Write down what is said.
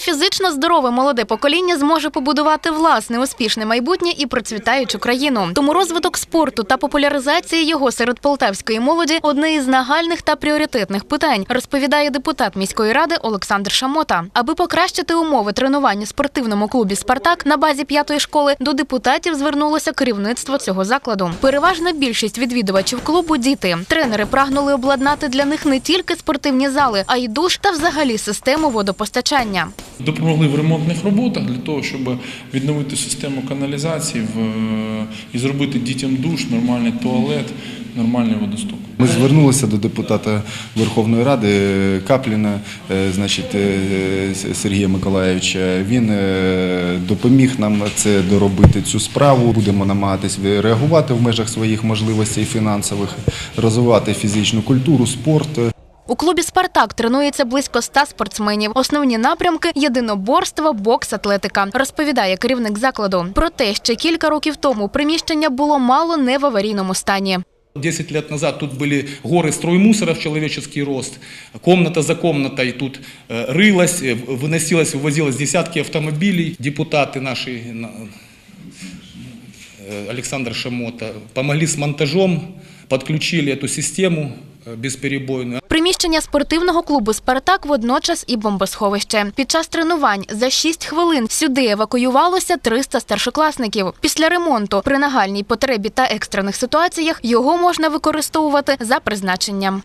фізично здорове молоде покоління зможе побудувати власне успішне майбутнє і процвітаючу країну. Тому розвиток спорту та популяризація його серед полтавської молоді одне із нагальних та пріоритетних питань, розповідає депутат міської ради Олександр Шамота. Аби покращити умови тренування спортивному клубі Спартак на базі п'ятої школи до депутатів звернулося керівництво цього закладу. Переважна більшість відвідувачів клубу діти. Тренери прагнули обладнати для них не тільки спортивні зали, а й душ та взагалі систему водопостачання. Допомогли в ремонтних роботах для того, щоб відновити систему каналізації і зробити дітям душ, нормальний туалет, нормальний водосток. Ми звернулися до депутата Верховної Ради Капліна, е, значить, е, Сергія Миколаївича. Він е, допоміг нам це доробити цю справу. Будемо намагатись реагувати в межах своїх можливостей фінансових, розвивати фізичну культуру, спорт. У клубі Спартак тренується близько ста спортсменів. Основні напрямки єдиноборство, бокс, атлетика, розповідає керівник закладу. Проте ще кілька років тому приміщення було мало не в аварійному стані. 10 лет назад тут были горы строймусора в человеческий рост, комната за комнатой тут э, рылась, э, выносилось, вывозилось десятки автомобилей. Депутаты наши, на- э, Александр Шамота, помогли с монтажом, подключили эту систему э, бесперебойную. Приміщення спортивного клубу Спартак водночас і бомбосховище. Під час тренувань за 6 хвилин сюди евакуювалося 300 старшокласників. Після ремонту при нагальній потребі та екстрених ситуаціях його можна використовувати за призначенням.